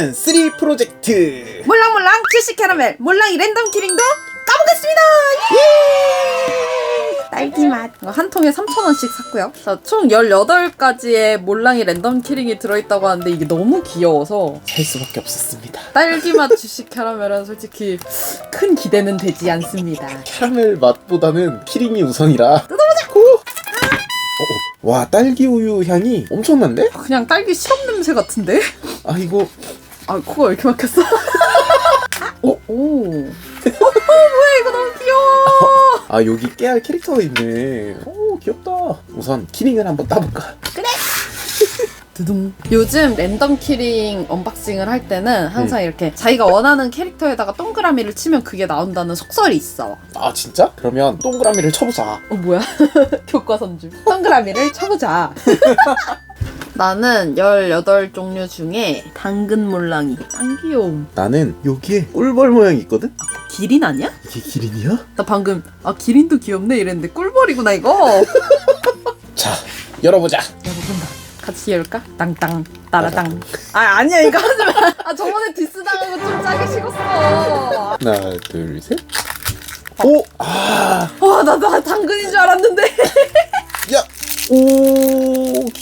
시즌 3 프로젝트 몰랑몰랑 주식 캐러멜 몰랑이 랜덤 키링도 까보겠습니다. 예! 딸기 맛. 이거 한 통에 3,000원씩 샀고요. 자, 총 18가지의 몰랑이 랜덤 키링이 들어있다고 하는데 이게 너무 귀여워서 살 수밖에 없었습니다. 딸기 맛 주식 캐러멜은 솔직히 큰 기대는 되지 않습니다. 캐러멜 맛보다는 키링이 우선이라. 뜯어보자. 고. 어, 어. 와 딸기 우유 향이 엄청난데? 그냥 딸기 시럽 냄새 같은데? 아 이거 아, 코가 왜 이렇게 막혔어? 오, 오. 어, 뭐야, 이거 너무 귀여워. 아 여기 깨알 캐릭터가 있네. 오 귀엽다. 우선 키링을 한번 따볼까? 두둥. 요즘 랜덤 키링 언박싱을 할 때는 항상 이렇게 자기가 원하는 캐릭터에다가 동그라미를 치면 그게 나온다는 속설이 있어. 아 진짜? 그러면 동그라미를 쳐보자. 어, 뭐야? 교과선 중. 동그라미를 쳐보자. 나는 18종류 중에 당근 몰랑이. 짱 귀여움. 나는 여기에 꿀벌 모양이 있거든? 기린 아니야? 이게 기린이야? 나 방금, 아, 기린도 귀엽네 이랬는데 꿀벌이구나, 이거. 자 열어보자. 같이 열까? 땅땅 따라땅 아 아니야 이거 하지 마. 아 저번에 디스 당한 거 좀 짜게 식었어. 하나 둘 셋. 오! 아! 와나 나 당근인 줄 알았는데 야! 오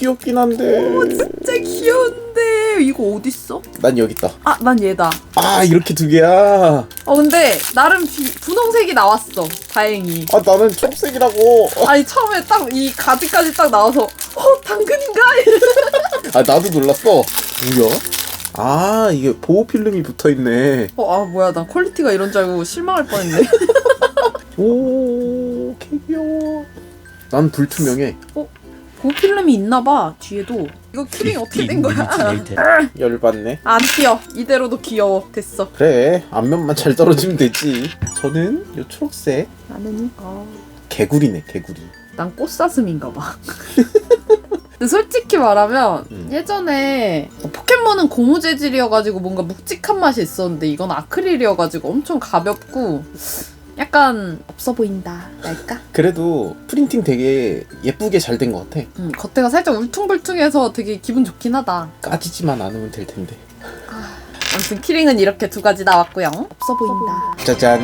귀엽긴 한데 진짜 귀여운데 이거 어디 있어? 난 여기 있다 아 난 얘다. 아 이렇게 두 개야 어 근데 나름 비- 분홍색이 나왔어. 다행히. 아 나는 초록색이라고 아니 처음에 딱 이 가지까지 딱 나와서 어 당근인가? 아 나도 놀랐어 뭐야? 아 이게 보호 필름이 붙어 있네 어아 뭐야 난 퀄리티가 이런 줄 알고 실망할 뻔했네. 오 개 귀여워 난 불투명해 고필름이 있나봐 뒤에도. 이거 키링 어떻게 된 거야? 열받네 안 뛰어. 이대로도 귀여워. 됐어. 그래 앞면만 잘 떨어지면 되지 저는 요 초록색 나는 어. 개구리네 개구리 난 꽃사슴인가 봐. 근데 솔직히 말하면 음. 예전에 포켓몬은 고무 재질이어가지고 뭔가 묵직한 맛이 있었는데 이건 아크릴이어가지고 엄청 가볍고 약간 없어 보인다 랄까? 그래도 프린팅 되게 예쁘게 잘 된 것 같아 음, 겉에가 살짝 울퉁불퉁해서 되게 기분 좋긴 하다. 까지지만 않으면 될 텐데 아무튼 키링은 이렇게 두 가지 나왔고요. 없어 보인다. 짜잔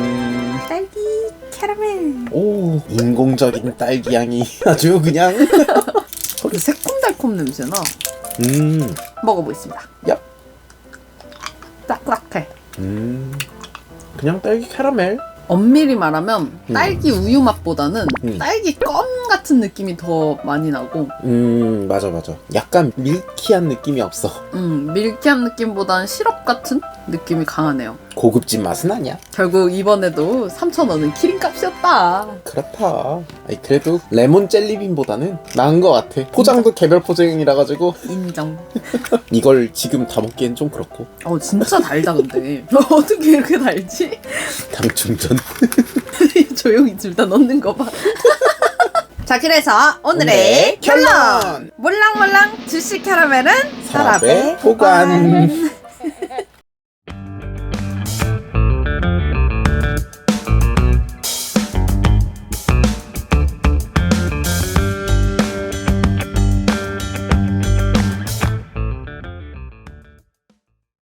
딸기 캐러멜. 오 인공적인 딸기 향이 아주 그냥 되게 새콤달콤 냄새나. 음, 먹어보겠습니다. 얍. 딱딱해. 음 그냥 딸기 캐러멜 엄밀히 말하면 음. 딸기 우유 맛보다는 음. 딸기 껌 같은 느낌이 더 많이 나고 음 맞아 맞아 약간 밀키한 느낌이 없어 음, 밀키한 느낌보다는 시럽 같은 느낌이 강하네요. 고급진 맛은 아니야 결국 이번에도 3,000원은 키링 값이었다. 그렇다 아니 그래도 레몬 젤리빈보다는 나은 것 같아 포장도 개별 포장이라 가지고 인정. 이걸 지금 다 먹기엔 좀 그렇고 어 진짜 달다 근데 어떻게 이렇게 달지? 당 충 전 조용히 둘 다 넣는 거 봐. 자 그래서 오늘의 오늘의 결론 결론! 몰랑몰랑 주식 캐러멜은 서랍에 보관.